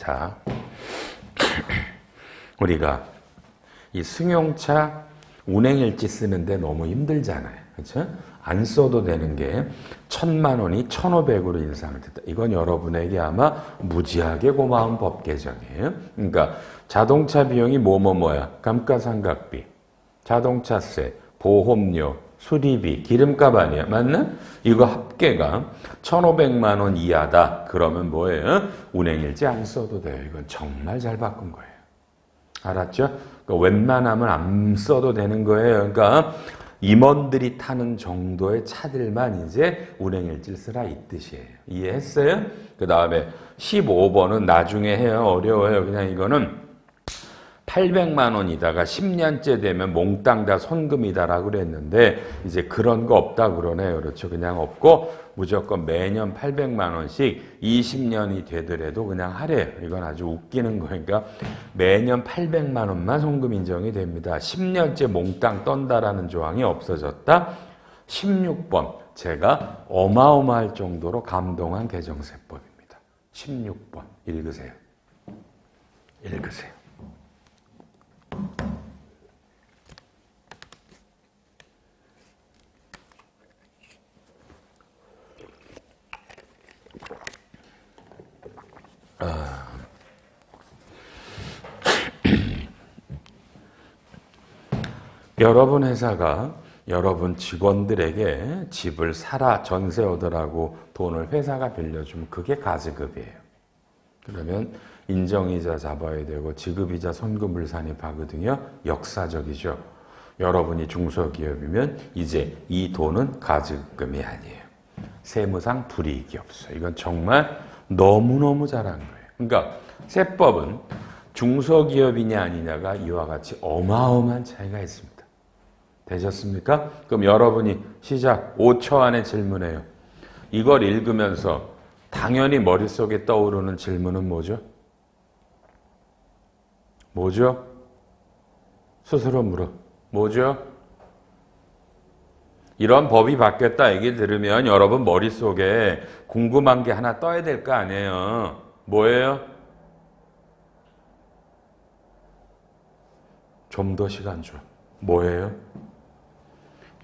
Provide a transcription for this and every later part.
자, 우리가 이 승용차 운행일지 쓰는데 너무 힘들잖아요. 그렇죠? 안 써도 되는 게 천만 원이 천오백으로 인상을 됐다. 이건 여러분에게 아마 무지하게 고마운 법 개정이에요. 그러니까 자동차 비용이 뭐뭐 뭐야? 감가상각비, 자동차세, 보험료, 수리비, 기름값 아니야. 맞나? 이거 합계가 1,500만 원 이하다. 그러면 뭐예요? 운행일지 안 써도 돼요. 이건 정말 잘 바꾼 거예요. 알았죠? 그러니까 웬만하면 안 써도 되는 거예요. 그러니까 임원들이 타는 정도의 차들만 이제 운행일지를 쓰라 이 뜻이에요. 이해했어요? 그 다음에 15번은 나중에 해요. 어려워요. 그냥 이거는 800만 원이다가 10년째 되면 몽땅 다 손금이다라고 그랬는데 이제 그런 거 없다 그러네요. 그렇죠. 그냥 없고 무조건 매년 800만 원씩 20년이 되더라도 그냥 하래요. 이건 아주 웃기는 거니까 매년 800만 원만 송금 인정이 됩니다. 10년째 몽땅 떤다라는 조항이 없어졌다. 16번 제가 어마어마할 정도로 감동한 개정세법입니다. 16번 읽으세요. 읽으세요. 여러분 회사가 여러분 직원들에게 집을 사라 전세 얻으라고 돈을 회사가 빌려주면 그게 가지급이에요. 그러면 인정이자 잡아야 되고 지급이자 손금물산이 하거든요. 역사적이죠. 여러분이 중소기업이면 이제 이 돈은 가지급금이 아니에요. 세무상 불이익이 없어요. 이건 정말 너무너무 잘한 거예요. 그러니까 세법은 중소기업이냐 아니냐가 이와 같이 어마어마한 차이가 있습니다. 되셨습니까? 그럼 여러분이 시작 5초 안에 질문해요. 이걸 읽으면서 당연히 머릿속에 떠오르는 질문은 뭐죠? 뭐죠? 스스로 물어. 뭐죠? 이런 법이 바뀌었다 얘기 들으면 여러분 머릿속에 궁금한 게 하나 떠야 될 거 아니에요. 뭐예요? 좀 더 시간 줘. 뭐예요?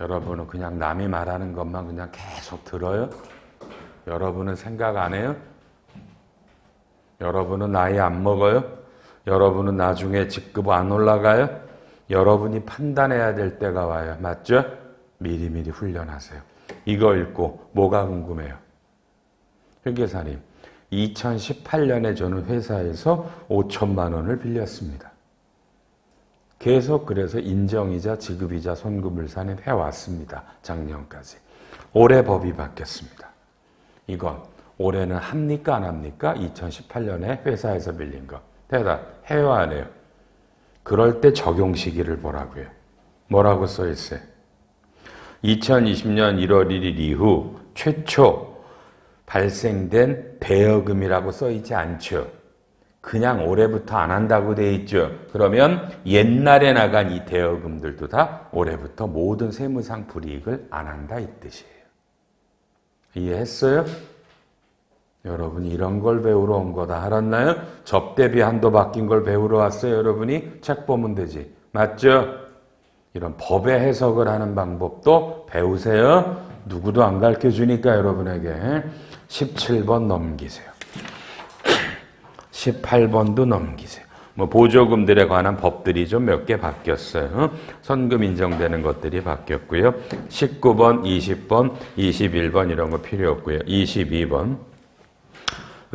여러분은 그냥 남이 말하는 것만 그냥 계속 들어요? 여러분은 생각 안 해요? 여러분은 나이 안 먹어요? 여러분은 나중에 직급 안 올라가요? 여러분이 판단해야 될 때가 와요. 맞죠? 미리미리 훈련하세요. 이거 읽고 뭐가 궁금해요? 회계사님, 2018년에 저는 회사에서 5천만 원을 빌렸습니다. 계속 그래서 인정이자 지급이자 손금을 산입해 왔습니다. 작년까지. 올해 법이 바뀌었습니다. 이건 올해는 합니까 안 합니까? 2018년에 회사에서 빌린 거. 대답 해요 안 해요? 그럴 때 적용 시기를 보라고요. 뭐라고 써 있어요? 2020년 1월 1일 이후 최초 발생된 대여금이라고 써 있지 않죠. 그냥 올해부터 안 한다고 돼 있죠. 그러면 옛날에 나간 이 대여금들도 다 올해부터 모든 세무상 불이익을 안 한다 이 뜻이에요. 이해했어요? 여러분이 이런 걸 배우러 온 거다. 알았나요? 접대비 한도 바뀐 걸 배우러 왔어요. 여러분이 책 보면 되지. 맞죠? 이런 법의 해석을 하는 방법도 배우세요. 누구도 안 가르쳐 주니까 여러분에게 17번 넘기세요. 18번도 넘기세요. 뭐 보조금들에 관한 법들이 좀 몇 개 바뀌었어요. 선금 인정되는 것들이 바뀌었고요. 19번, 20번, 21번 이런 거 필요 없고요. 22번.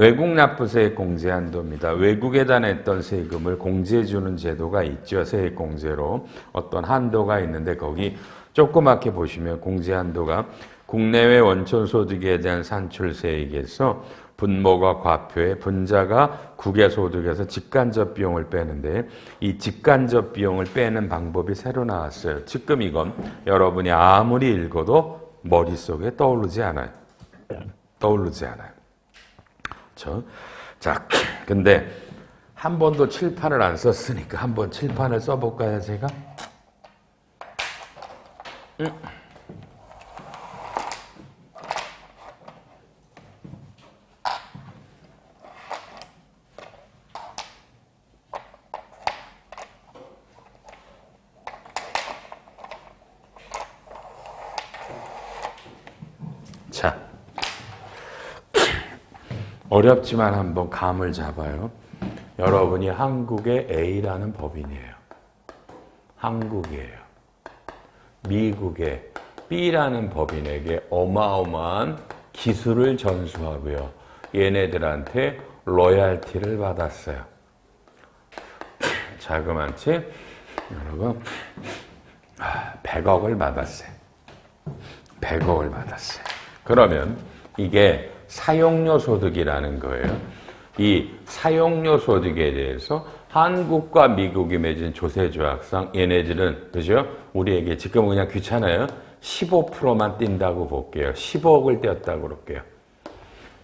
외국 납부세액 공제 한도입니다. 외국에다 냈던 세금을 공제해주는 제도가 있죠. 세액 공제로. 어떤 한도가 있는데 거기 조그맣게 보시면 공제 한도가 국내외 원천 소득에 대한 산출세액에서 분모가 과표에 분자가 국외소득에서 직간접 비용을 빼는데 이 직간접 비용을 빼는 방법이 새로 나왔어요. 지금 이건 여러분이 아무리 읽어도 머릿속에 떠오르지 않아요. 떠오르지 않아요. 그렇죠? 자, 근데 한 번도 칠판을 안 썼으니까 한 번 칠판을 써볼까요, 제가? 음. 자. 어렵지만 한번 감을 잡아요. 여러분이 한국의 A라는 법인이에요. 한국이에요. 미국의 B라는 법인에게 어마어마한 기술을 전수하고요. 얘네들한테 로얄티를 받았어요. 자그마치 여러분 100억을 받았어요. 100억을 받았어요. 그러면 이게 사용료 소득이라는 거예요. 이 사용료 소득에 대해서 한국과 미국이 맺은 조세조약상 얘네들은 그죠? 우리에게 지금 그냥 귀찮아요. 15%만 뛴다고 볼게요. 10억을 띄었다고 그럴게요.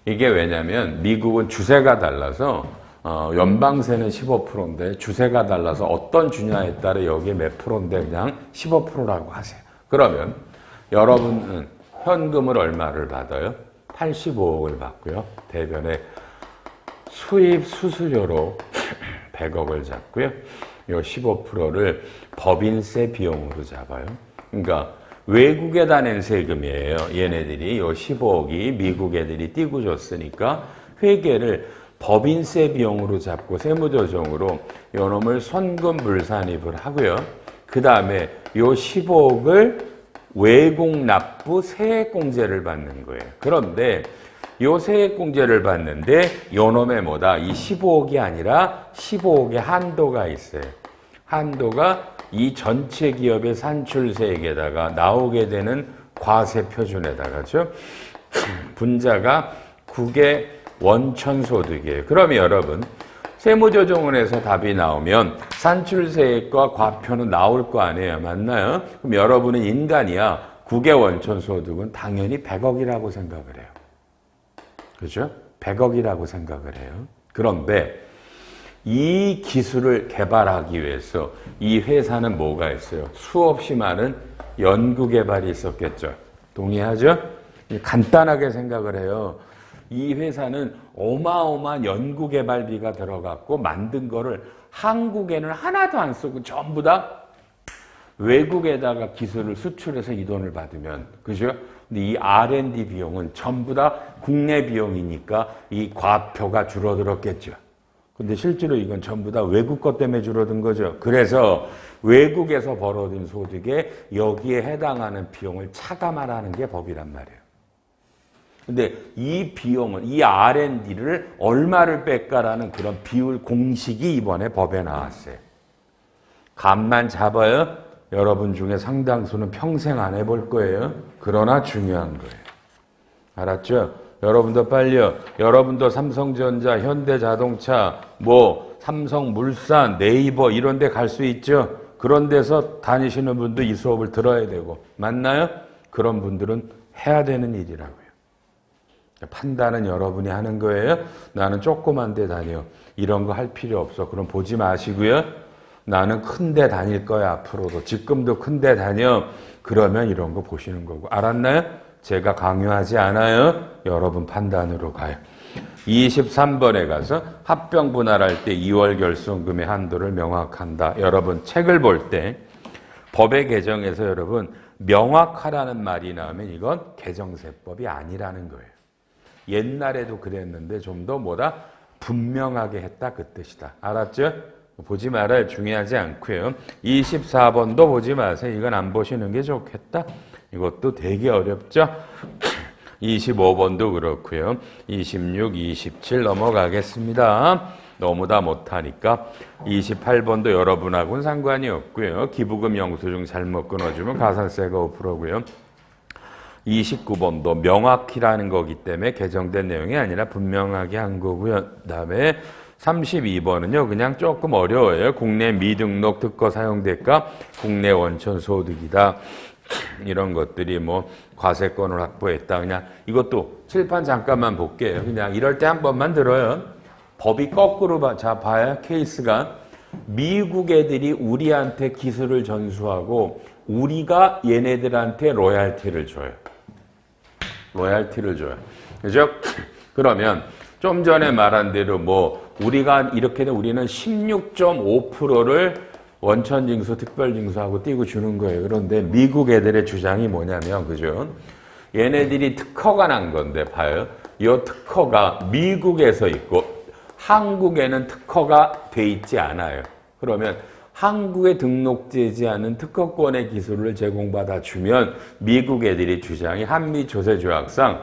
이게 왜냐면 미국은 주세가 달라서 어, 연방세는 15%인데 주세가 달라서 어떤 주냐에 따라 여기에 몇 프로인데 그냥 15%라고 하세요. 그러면 여러분은 현금을 얼마를 받아요? 85억을 받고요. 대변에 수입 수수료로 100억을 잡고요. 요 15%를 법인세 비용으로 잡아요. 그러니까 외국에 다 낸 세금이에요. 얘네들이 요 15억이 미국 애들이 띄고 줬으니까 회계를 법인세 비용으로 잡고 세무조정으로 요 놈을 손금 불산입을 하고요. 그 다음에 요 15억을 외국 납부 세액공제를 받는 거예요. 그런데 요 세액공제를 받는데 요 놈의 뭐다? 이 15억이 아니라 15억의 한도가 있어요. 한도가 이 전체 기업의 산출세액에다가 나오게 되는 과세 표준에다가죠. 분자가 국의 원천소득이에요. 그러면 여러분 세무조정원에서 답이 나오면 산출세액과 과표는 나올 거 아니에요. 맞나요? 그럼 여러분은 인간이야. 국의 원천 소득은 당연히 100억이라고 생각을 해요. 그죠? 100억이라고 생각을 해요. 그런데 이 기술을 개발하기 위해서 이 회사는 뭐가 있어요? 수없이 많은 연구 개발이 있었겠죠. 동의하죠? 간단하게 생각을 해요. 이 회사는 어마어마한 연구 개발비가 들어갔고 만든 거를 한국에는 하나도 안 쓰고 전부 다 외국에다가 기술을 수출해서 이 돈을 받으면 그죠? 근데 이 R&D 비용은 전부 다 국내 비용이니까 이 과표가 줄어들었겠죠. 근데 실제로 이건 전부 다 외국 것 때문에 줄어든 거죠. 그래서 외국에서 벌어진 소득에 여기에 해당하는 비용을 차감하라는 게 법이란 말이에요. 근데 이 비용을, 이 R&D를 얼마를 뺄까라는 그런 비율 공식이 이번에 법에 나왔어요. 감만 잡아요. 여러분 중에 상당수는 평생 안 해볼 거예요. 그러나 중요한 거예요. 알았죠? 여러분도 빨리요. 여러분도 삼성전자, 현대자동차, 뭐 삼성물산, 네이버 이런 데 갈 수 있죠. 그런 데서 다니시는 분도 이 수업을 들어야 되고 맞나요? 그런 분들은 해야 되는 일이라고요. 판단은 여러분이 하는 거예요. 나는 조그만 데 다녀. 이런 거 할 필요 없어. 그럼 보지 마시고요. 나는 큰 데 다닐 거야 앞으로도. 지금도 큰 데 다녀. 그러면 이런 거 보시는 거고. 알았나요? 제가 강요하지 않아요. 여러분 판단으로 가요. 23번에 가서 합병 분할할 때 2월 결손금의 한도를 명확한다. 여러분 책을 볼 때 법의 개정에서 여러분 명확하라는 말이 나오면 이건 개정세법이 아니라는 거예요. 옛날에도 그랬는데 좀 더 뭐다 분명하게 했다 그 뜻이다. 알았죠? 보지 말아요. 중요하지 않고요. 24번도 보지 마세요. 이건 안 보시는 게 좋겠다. 이것도 되게 어렵죠? 25번도 그렇고요. 26, 27 넘어가겠습니다. 너무 다 못하니까 28번도 여러분하고는 상관이 없고요. 기부금 영수증 잘못 끊어주면 가산세가 5%고요. 29번도 명확히라는 거기 때문에 개정된 내용이 아니라 분명하게 한 거고요. 그다음에 32번은요. 그냥 조금 어려워요. 국내 미등록 특허 사용 대가 국내 원천 소득이다. 이런 것들이 뭐 과세권을 확보했다. 그냥 이것도 칠판 잠깐만 볼게요. 그냥 이럴 때 한 번만 들어요. 법이 거꾸로 봐, 자 봐야 케이스가 미국 애들이 우리한테 기술을 전수하고 우리가 얘네들한테 로얄티를 줘요. 로얄티를 줘요. 그죠? 그러면 좀 전에 말한 대로 뭐 우리가 이렇게 되 우리는 16.5%를 원천 징수, 특별 징수하고 띄고 주는 거예요. 그런데 미국 애들의 주장이 뭐냐면, 그죠? 얘네들이 특허가 난 건데, 봐요. 이 특허가 미국에서 있고 한국에는 특허가 돼 있지 않아요. 그러면 한국에 등록되지 않은 특허권의 기술을 제공받아 주면 미국 애들이 주장이 한미 조세 조약상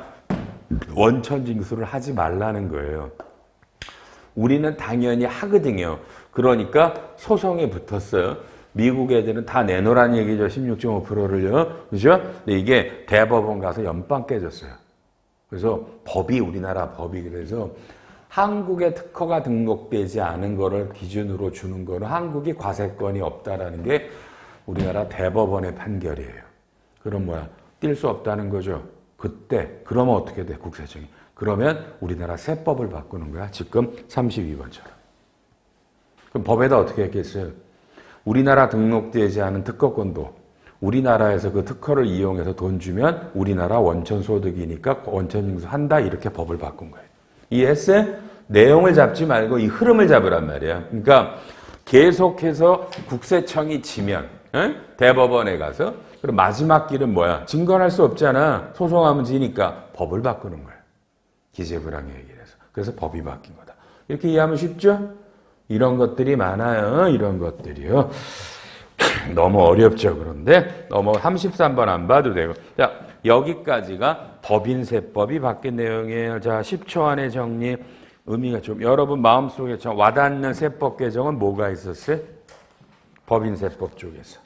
원천 징수를 하지 말라는 거예요. 우리는 당연히 하거든요. 그러니까 소송에 붙었어요. 미국 애들은 다 내놓으란 얘기죠. 16.5%를요. 그죠? 근데 이게 대법원 가서 연방 깨졌어요. 그래서 법이 우리나라 법이 그래서 한국에 특허가 등록되지 않은 거를 기준으로 주는 거는 한국이 과세권이 없다라는 게 우리나라 대법원의 판결이에요. 그럼 뭐야? 뛸 수 없다는 거죠. 그때 그러면 어떻게 돼? 국세청이. 그러면 우리나라 세법을 바꾸는 거야. 지금 32번처럼. 그럼 법에다 어떻게 했겠어요? 우리나라 등록되지 않은 특허권도 우리나라에서 그 특허를 이용해서 돈 주면 우리나라 원천 소득이니까 원천 징수 한다 이렇게 법을 바꾼 거예요. 이해했어요? 내용을 잡지 말고 이 흐름을 잡으란 말이야. 그러니까 계속해서 국세청이 지면 응? 대법원에 가서 그럼 마지막 길은 뭐야? 증거할 수 없잖아. 소송하면 지니까 법을 바꾸는 거야. 기재부랑 얘기를 해서. 그래서 법이 바뀐 거다. 이렇게 이해하면 쉽죠? 이런 것들이 많아요. 이런 것들이요. 너무 어렵죠. 그런데 너무 33번 안 봐도 되고. 자, 여기까지가 법인세법이 바뀐 내용이에요. 자, 10초 안에 정리. 의미가 좀 여러분 마음속에 좀 와닿는 세법 개정은 뭐가 있었어요? 법인세법 쪽에서.